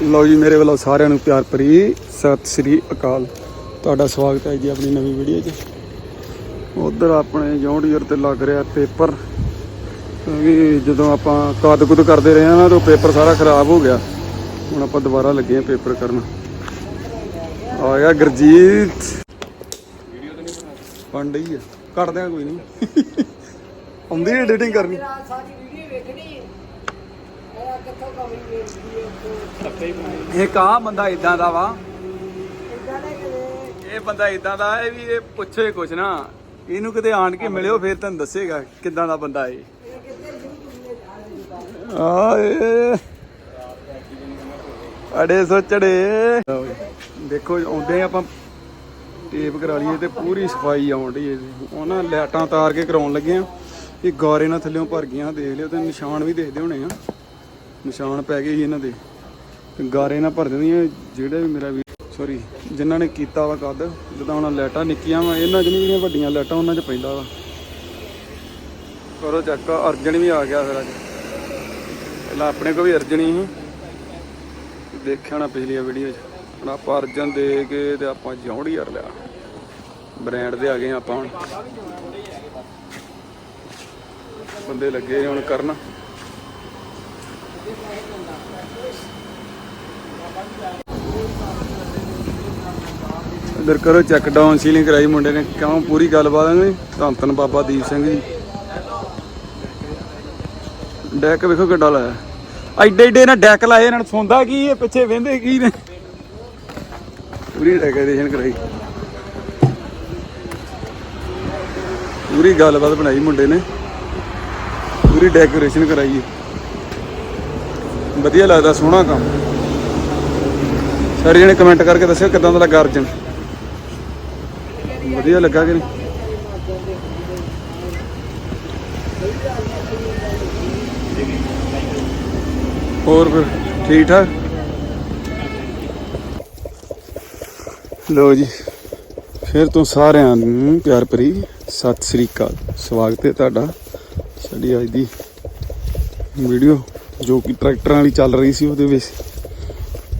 ਲਓ ਜੀ, ਮੇਰੇ ਵੱਲੋਂ ਸਾਰਿਆਂ ਨੂੰ ਪਿਆਰ ਭਰੀ ਸਤਿ ਸ੍ਰੀ ਅਕਾਲ। ਤੁਹਾਡਾ ਸਵਾਗਤ ਹੈ ਜੀ ਆਪਣੀ ਨਵੀਂ ਵੀਡੀਓ 'ਚ। ਉਧਰ ਆਪਣੇ ਜੌਂਡੀਅਰ ਤੇ ਲੱਗ ਰਿਹਾ ਪੇਪਰ। ਕਿਉਂਕਿ ਜਦੋਂ ਆਪਾਂ ਕੱਦ ਕੁੱਦ ਕਰਦੇ ਰਹੇ ਹਾਂ ਨਾ ਤਾਂ ਪੇਪਰ ਸਾਰਾ ਖਰਾਬ ਹੋ ਗਿਆ। ਹੁਣ ਆਪਾਂ ਦੁਬਾਰਾ ਲੱਗੇ ਹਾਂ ਪੇਪਰ ਕਰਨ। ਆ ਗਿਆ ਗੁਰਜੀਤ। ਵੀਡੀਓ ਤਾਂ ਨਹੀਂ ਬਣ ਰਹੀ ਹੈ ਕੱਢ ਦਿਆਂ ਕੋਈ ਨਹੀਂ ਆਉਂਦੀ ਐਡੀਟਿੰਗ ਕਰਨੀ ਰਾਤ ਸਾਰੀ ਵੀਡੀਓ ਵੇਖਣੀ ਇਹ ਕਿੱਥੋਂ ਕਮੀ ਵੇਖਦੀ ਹੈ ਇਹ ਕਾ ਬੰਦਾ ਇਦਾਂ ਦਾ ਵਾ ਇਹ ਬੰਦਾ ਇਦਾਂ ਦਾ ਹੈ ਵੀ ਇਹ ਪੁੱਛੇ ਕੁਛ ਨਾ। ਇਹਨੂੰ ਕਿਤੇ ਆਣ ਕੇ ਮਿਲਿਓ ਫਿਰ ਤੁਹਾਨੂੰ ਦੱਸੇਗਾ ਕਿੱਦਾਂ ਦਾ ਬੰਦਾ ਇਹ। ਇਹ ਆਏ। ਅੜੇ ਸੋਚੜੇ। ਦੇਖੋ ਆਉਂਦੇ ਆਪਾਂ ਟੇਪ ਕਰਾ ਲਈਏ ਤੇ ਪੂਰੀ ਸਫ਼ਾਈ ਆਉਣ ਢੀ ਉਹਨਾਂ ਲਾਈਟਾਂ ਤਾਰ ਕੇ ਕਰਾਉਣ ਲੱਗੇ ਆ। ਇਹ ਗਾਰੇ ਨਾਲ ਥੱਲੇੋਂ ਭਰ ਗਈਆਂ ਦੇਖ ਲਿਓ ਤੇ ਨਿਸ਼ਾਨ ਵੀ ਦੇਖਦੇ ਹੋਣੇ ਆ। ਨਿਸ਼ਾਨ ਪੈ ਗਏ ਸੀ ਇਹਨਾਂ ਦੇ। ਤੇ ਗਾਰੇ ਨਾਲ ਭਰ ਦਿੰਦੀਆਂ ਜਿਹੜੇ ਵੀ ਮੇਰਾ ਵੀ ਸੌਰੀ ਜਿਨ੍ਹਾਂ ਨੇ ਕੀਤਾ ਵਾ ਕੱਦ, ਜਿੱਦਾਂ ਹੁਣ ਲਾਈਟਾਂ ਨਿੱਕੀਆਂ ਵਾ, ਇਹਨਾਂ 'ਚ ਨਹੀਂ ਜਿਹੜੀਆਂ ਵੱਡੀਆਂ ਲਾਈਟਾਂ, ਉਹਨਾਂ 'ਚ ਪੈਂਦਾ ਵਾ। ਕਰੋ ਚੱਕ ਅਰਜਨ ਵੀ ਆ ਗਿਆ ਫਿਰ ਅੱਜ। ਪਹਿਲਾਂ ਆਪਣੇ ਕੋਲ ਵੀ ਅਰਜਨ ਹੀ ਸੀ। ਦੇਖਿਆ ਨਾ ਪਿਛਲੀ ਵੀਡੀਓ 'ਚ। ਹੁਣ ਆਪਾਂ ਅਰਜਨ ਦੇ ਕੇ ਤੇ ਆਪਾਂ ਜੌਂੜੀ ਹਰ ਲਿਆ। ਬ੍ਰਾਂਡ ਦੇ ਆ ਗਏ ਆਪਾਂ ਹੁਣ। ਬੰਦੇ ਲੱਗੇ ਹੁਣ ਕਰਨ। ਇਧਰ ਕਰੋ ਚੈੱਕ ਡਾਊਨ ਸੀਲਿੰਗ ਕਰਾਈ ਮੁੰਡੇ ਨੇ, ਕਿਉਂ ਪੂਰੀ ਗੱਲਬਾਤ ਹੈ ਧੰਨ ਧੰਨ ਬਾਬਾ ਦੀਪ ਸਿੰਘ ਜੀ। ਡੈਕ ਵੇਖੋ ਕਿੱਡਾ ਲਾਇਆ। ਐਡੇ ਐਡੇ ਨਾ ਡੈਕ ਲਾਏ, ਇਹਨਾਂ ਨੂੰ ਸੌਂਦਾ ਕੀ ਇਹ, ਪਿੱਛੇ ਵਹਿੰਦੇ ਕੀ ਨੇ? ਪੂਰੀ ਡੈਕੋਰੇਸ਼ਨ ਕਰਾਈ। ਪੂਰੀ ਗੱਲਬਾਤ ਬਣਾਈ ਮੁੰਡੇ ਨੇ। ਪੂਰੀ ਡੈਕੋਰੇਸ਼ਨ ਕਰਾਈ। ਹੈ ਵਧੀਆ ਲੱਗਦਾ, ਸੋਹਣਾ ਕੰਮ। ਸਾਰੇ ਜਣੇ ਕਮੈਂਟ ਕਰਕੇ ਦੱਸਿਓ ਕਿਦਾਂ ਦਾ ਲੱਗਾ ਅਰਜਨ। ਵਧੀਆ ਲੱਗਾ ਕਿ ਨਹੀਂ? ਹੋਰ ਫਿਰ, ਠੀਕ ਠਾਕ? ਲੋ ਜੀ, ਫਿਰ ਤੋਂ ਸਾਰਿਆਂ ਨੂੰ ਪਿਆਰ ਭਰੀ ਸਤਿ ਸ੍ਰੀ ਅਕਾਲ। ਸਵਾਗਤ ਹੈ ਤੁਹਾਡਾ, ਸਾਡੀ ਅੱਜ ਦੀ ਵੀਡੀਓ ਜੋ ਕਿ ਟਰੈਕਟਰਾਂ ਵਾਲੀ ਚੱਲ ਰਹੀ ਸੀ ਉਹਦੇ ਵਿੱਚ।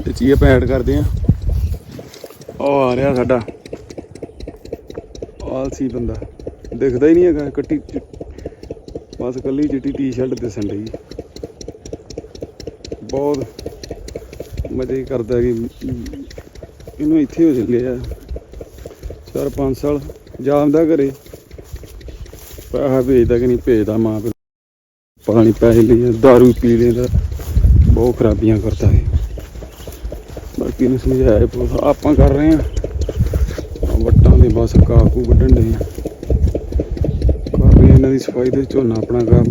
ਵਿੱਚ ਹੀ ਆਪਾਂ ਕਰਦੇ ਆ ਉਹ ਆ ਰਿਹਾ ਸਾਡਾ। ਆਲਸੀ ਬੰਦਾ। ਦਿਖਦਾ ਹੀ ਨਹੀਂ ਹੈਗਾ, ਕੱਟੀ ਬਸ ਕੱਲੀ ਚਿੱਟੀ ਟੀ-ਸ਼ਰਟ ਦਿਸਣ ਰਹੀ ਬਹੁਤ ਮਜ਼ੇ ਕਰਦਾ ਕਿ ਇਹਨੂੰ ਇੱਥੇ ਹੋ ਚੱਲੇ ਆ। ਚਾਰ ਪੰਜ ਸਾਲ। ਜਾਂਦਾ ਘਰੇ। ਪੈਸਾ ਭੇਜਦਾ ਕਿ ਨਹੀਂ, ਭੇਜਦਾ ਮਾਂ ਪਾਣੀ ਪੈ ਨਹੀਂ ਪੈਸੇ ਲਈ ਦਾਰੂ ਪੀ ਲੈਂਦਾ, ਬਹੁਤ ਖਰਾਬੀਆਂ ਕਰਦਾ ਹੈ ਬਾਕੀ ਨੂੰ ਸਮਝਾਇਆ ਪੁਲਿਸ, ਆਪਾਂ ਕਰ ਰਹੇ ਆ ਵੱਟਾਂ ਦੇ ਬਸ ਕਾਕੂ ਵੱਢਣ ਦੇ ਆ। ਕਰ ਰਹੇ ਇਹਨਾਂ ਦੀ ਸਫ਼ਾਈ ਦੇ ਝੋਨਾ ਆਪਣਾ ਗਾ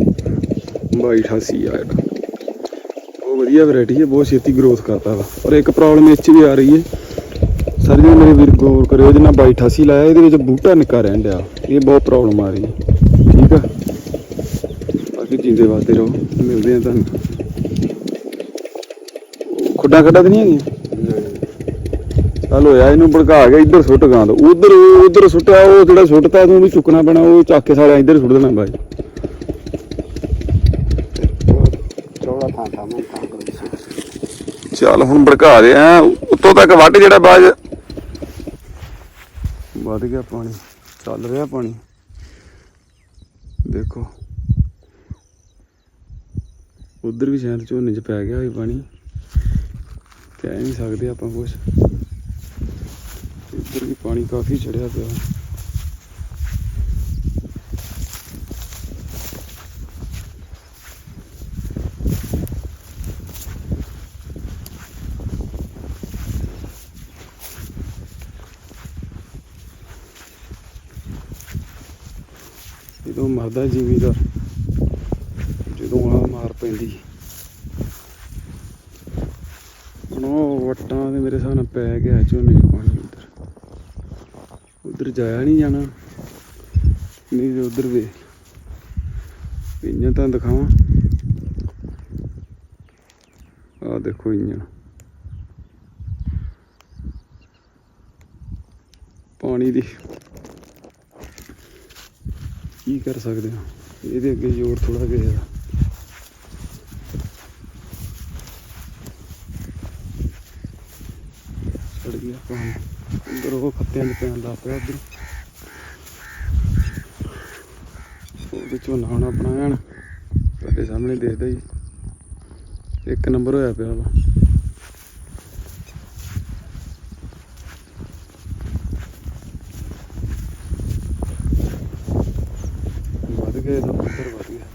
2288 ਆ ਜਿਹੜਾ ਬਹੁਤ ਵਧੀਆ ਵੈਰਾਈਟੀ ਹੈ ਬਹੁਤ ਛੇਤੀ ਗਰੋਥ ਕਰਦਾ ਵਾ। ਪਰ ਇੱਕ ਪ੍ਰੋਬਲਮ ਇਸ 'ਚ ਵੀ ਆ ਰਹੀ ਹੈ ਸਰ ਜੀ ਮੇਰੇ ਵੀਰ ਗੌਰ ਕਰਿਓ ਜਿੰਨਾ 2288 ਲਾਇਆ, ਇਹਦੇ ਵਿੱਚ ਬੂਟਾ ਨਿੱਕਾ ਰਹਿਣ ਡਿਆ। ਇਹ ਬਹੁਤ ਪ੍ਰੋਬਲਮ ਆ ਰਹੀ ਹੈ। ਠੀਕ ਆ? ਜਿੰਦੇ ਵਾਸਤੇ ਰਹੋ ਮਿਲਦੇ ਆ ਤੁਹਾਨੂੰ। ਖੁੱਡਾਂ ਖੱਡਾਂ ਤੇ ਨਹੀਂ ਹੈਗੀਆਂ? ਚੱਲ ਹੋਇਆ ਇਹਨੂੰ ਭੜਕਾ ਗਿਆ ਇੱਧਰ ਸੁੱਟ ਗਾਂ ਦੋ ਉਧਰ ਉਧਰ ਸੁੱਟਿਆ ਉਹ ਜਿਹੜਾ ਸੁੱਟਤਾ ਤੂੰ ਵੀ ਚੁੱਕਣਾ ਪੈਣਾ ਉਹ ਚੱਕ ਕੇ ਸਾਰਾ ਇੱਧਰ ਸੁੱਟ ਦੇਣਾ ਬਾਈ। ਚੱਲ ਹੁਣ ਭੜਕਾ ਦੇ ਐ ਉੱਤੋਂ ਤੱਕ ਵੱਢ ਜਿਹੜਾ ਬਾਜ। ਵੱਧ ਗਿਆ ਪਾਣੀ ਚੱਲ ਰਿਹਾ ਪਾਣੀ। ਦੇਖੋ। ਉਧਰ ਵੀ ਸ਼ਾਇਦ ਝੋਨੇ 'ਚ ਪੈ ਗਿਆ ਹੋਵੇ ਪਾਣੀ। ਕਹਿ ਨਹੀਂ ਸਕਦੇ ਆਪਾਂ ਕੁਝ ਇੱਧਰ ਵੀ ਪਾਣੀ ਕਾਫੀ ਚੜਿਆ ਪਿਆ। ਜਦੋਂ ਮਰਦਾ ਜ਼ਿਮੀਦਾਰ ਜਦੋਂ ਪੈਂਦੀ ਹੁਣ ਉਹ ਵਟਾਂ ਦੇ ਮੇਰੇ ਹਿਸਾਬ ਨਾਲ ਪੈ ਗਿਆ ਝੋਨੇ 'ਚ ਪਾਣੀ ਉਧਰ। ਉਧਰ ਜਾਇਆ ਨਹੀਂ ਜਾਣਾ। ਨਹੀਂ ਤੇ ਉਧਰ ਵੇ। ਇੰਜਨ ਤਾਂ ਦਿਖਾਵਾਂ। ਆ ਦੇਖੋ ਇੰਜਨ ਪਾਣੀ ਦੀ ਕੀ ਕਰ ਸਕਦੇ ਹਾਂ ਇਹਦੇ ਅੱਗੇ ਜ਼ੋਰ ਥੋੜਾ ਜਿਹਾ ਚੜ ਗਿਆ ਉਹ ਖੱਤਿਆਂ 'ਚ ਪੈਣ ਲੱਗ ਪਿਆ ਉਧਰ। ਉਹਦੇ ਝੋਨਾ ਹੁਣ ਆਪਣਾ ਐਨ ਤੁਹਾਡੇ ਸਾਹਮਣੇ ਦੇਖਦਾ ਜੀ। ਇੱਕ ਨੰਬਰ ਹੋਇਆ ਪਿਆ ਵਾ। ਵੱਧ ਗਏ ਤਾਂ ਪੱਧਰ ਵੱਧ ਗਿਆ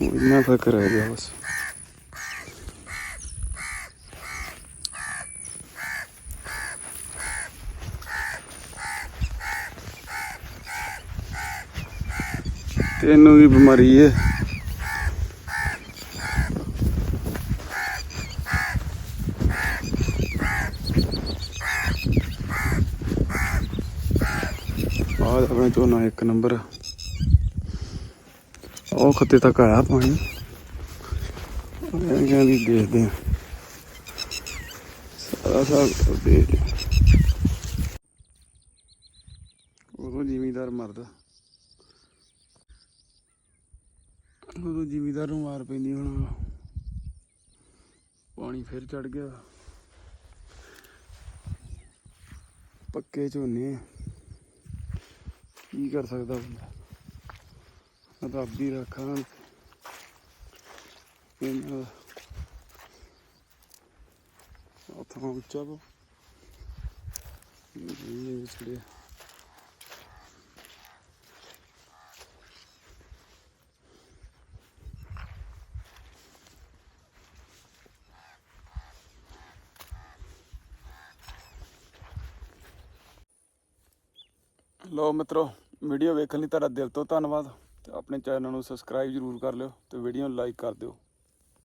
ਉਹ ਇੰਨਾ ਫ਼ਰਕ ਰਹਿ ਗਿਆ ਤੈਨੂੰ ਵੀ ਬਿਮਾਰੀ ਹੈ ਆਹ ਆਪਣਾ ਝੋਨਾ ਇੱਕ ਨੰਬਰ ਉਹ ਖੱਤੇ ਤੱਕ ਆਇਆ ਪਾਣੀ। ਉਹ ਕਹਿੰਦੀ ਦੇਖਦੇ ਆ ਸਾਰਾ ਸਾਲ ਦੇਖਦੇ ਉਦੋਂ ਜ਼ਿਮੀਦਾਰ ਮਰਦਾ। ਉਦੋਂ ਜ਼ਿਮੀਦਾਰ ਨੂੰ ਮਾਰ ਪੈਂਦੀ ਹੁਣ। ਪਾਣੀ ਫਿਰ ਚੜ ਗਿਆ। ਪੱਕੇ ਝੋਨੇ। ਕੀ ਕਰ ਸਕਦਾ ਬੰਦਾ? ਰੱਬ ਹੀ ਰੱਖਾਂ ਇਹਨਾਂ ਦਾ ਉਥੋਂ ਉੱਚਾ ਵਾ ਇਹ ਵਿਚੜਿਆ ਲੋ ਮਿੱਤਰੋ ਵੀਡੀਓ ਵੇਖਣ ਲਈ ਤੁਹਾਡਾ ਦਿਲ ਤੋਂ ਧੰਨਵਾਦ। ਆਪਣੇ ਚੈਨਲ ਨੂੰ ਸਬਸਕ੍ਰਾਈਬ ਜਰੂਰ ਕਰ ਲਿਓ ਤੇ ਵੀਡੀਓ ਨੂੰ ਲਾਈਕ ਕਰ ਦਿਓ।